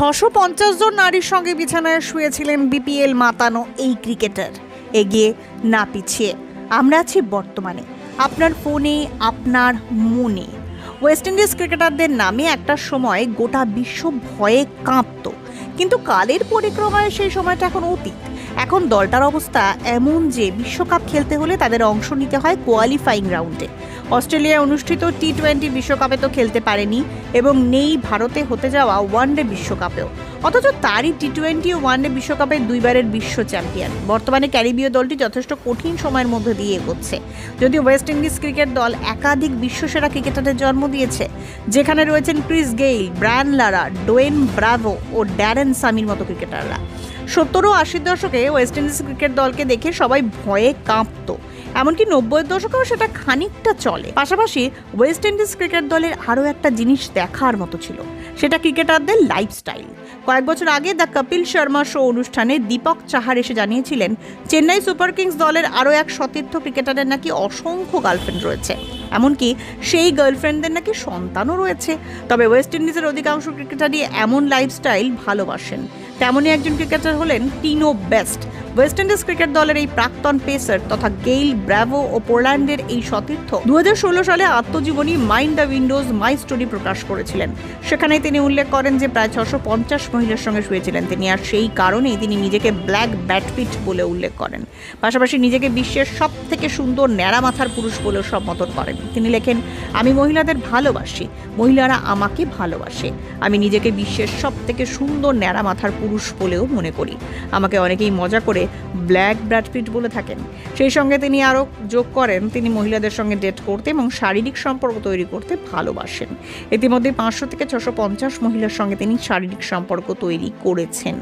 ছশো জন নারীর সঙ্গে বিছানায় শুয়েছিলেন বিপিএল মাতানো এই ক্রিকেটার। এগিয়ে না পিছিয়ে। আমরা আছি বর্তমানে। আপনার ফোনে, আপনার মনে। ওয়েস্ট ইন্ডিজ ক্রিকেটারদের নামে একটা সময় গোটা বিশ্ব ভয়ে কাঁপত। কিন্তু কালের পরিক্রমায় সেই সময়টা এখন অতীত। এখন দলটার অবস্থা এমন যে বিশ্বকাপ খেলতে হলে তাদের অংশ নিতে হয় কোয়ালিফাইং রাউন্ডে অস্ট্রেলিয়ায় অনুষ্ঠিত টি টোয়েন্টি বিশ্বকাপে তো খেলতে পারেনি এবং নেই ভারতে হতে যাওয়া ওয়ানডে বিশ্বকাপেও। অথচ তারই টি টোয়েন্টি ও ওয়ানডে বিশ্বকাপে দুইবারের বিশ্ব চ্যাম্পিয়ন। বর্তমানে ক্যারিবীয় দলটি যথেষ্ট কঠিন সময়ের মধ্যে দিয়ে এগোচ্ছে। যদিও ওয়েস্ট ইন্ডিজ ক্রিকেট দল একাধিক বিশ্বসেরা ক্রিকেটারের জন্ম দিয়েছে, যেখানে রয়েছেন Chris Gayle, Brian Lara, Dwayne Bravo ও ড্যারেন সামির মতো ক্রিকেটাররা। সত্তর ও আশির দশকে ওয়েস্ট ইন্ডিজ ক্রিকেট দলকে দেখে সবাই ভয়ে কাঁপতো। এমনকি নব্বই দশকেও সেটা খানিকটা চলে। পাশাপাশি ওয়েস্ট ইন্ডিজ ক্রিকেট দলের আরও একটা জিনিস দেখার মতো ছিল। সেটা ক্রিকেটারদের লাইফস্টাইল কয়েক বছর আগে দ্য কপিল শর্মা শো অনুষ্ঠানে দীপক চাহার এসে জানিয়েছিলেন, চেন্নাই সুপার কিংস দলের আরও এক সতীর্থ ক্রিকেটারের নাকি অসংখ্য গার্লফ্রেন্ড রয়েছে। এমনকি সেই গার্লফ্রেন্ডদের নাকি সন্তানও রয়েছে। তবে ওয়েস্ট ইন্ডিজের অধিকাংশ ক্রিকেটারই এমন লাইফস্টাইল ভালোবাসেন। তেমনই একজন ক্রিকেটার হলেন Tino Best. West Indies cricket দলের এই প্রাক্তন পেসার তথা গেইল, ব্র্যাভো ও পোল্যান্ডের এই সতীর্থ দু হাজার ষোলো সালে আত্মজীবনী Mind the Windows, My Story প্রকাশ করেছিলেন। সেখানে তিনি উল্লেখ করেন যে প্রায় ছশো পঞ্চাশ মহিলার সঙ্গে শুয়েছিলেন। তিনি আর সেই কারণেই তিনি নিজেকে ব্ল্যাক ব্যাটপিট বলে উল্লেখ করেন। পাশাপাশি নিজেকে বিশ্বের সব থেকে সুন্দর ন্যাড়া মাথার পুরুষ বলেও সম্বোধন করেন। তিনি লেখেন, আমি মহিলাদের ভালোবাসি। মহিলারা আমাকে ভালোবাসে। আমি নিজেকে বিশ্বের সব থেকে সুন্দর ন্যাড়া মাথার পুরুষ বলেও মনে করি। আমাকে অনেকেই মজা করে ব্ল্যাক ব্র্যাডপিট বলে থাকেন। সেই সঙ্গে তিনি আরও যোগ করেন, তিনি মহিলাদের সঙ্গে ডেট করতে এবং শারীরিক সম্পর্ক তৈরি করতে ভালোবাসেন। ইতিমধ্যে পাঁচশো থেকে ছশো পঞ্চাশ মহিলার সঙ্গে তিনি শারীরিক সম্পর্ক তৈরি করেছেন।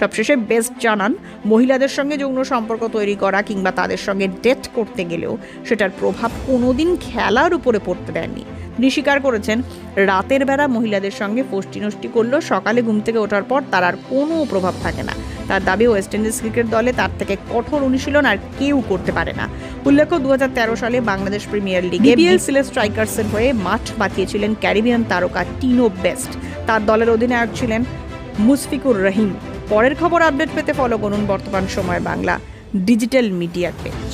সবশেষে বেস্ট জানান, মহিলাদের সঙ্গে যৌন সম্পর্ক তৈরি করা কিংবা তাদের সঙ্গে ডেট করতে গেলেও সেটার প্রভাব কোনোদিন খেলার উপরে পড়তে দেননি তিনি স্বীকার করেছেন। রাতের বেলা মহিলাদের সঙ্গে ফষ্টি নষ্টি করলেও সকালে ঘুম থেকে ওঠার পর তার আর কোনো প্রভাব থাকে না। তার দাবি ওয়েস্ট ইন্ডিজ ক্রিকেট দলে তার থেকে কঠোর অনুশীলন আর কেউ করতে পারে না। উল্লেখ্য দু হাজার তেরো সালে বাংলাদেশ প্রিমিয়ার লিগে বিএল সিলেট স্ট্রাইকার্সের হয়ে মাঠ বাঁচিয়েছিলেন ক্যারিবিয়ান তারকা টিনো বেস্ট। তার দলের অধিনায়ক ছিলেন মুশফিকুর রহিম। পরের খবর আপডেট পেতে ফলো করুন বর্তমান সময় বাংলা ডিজিটাল মিডিয়া পেজ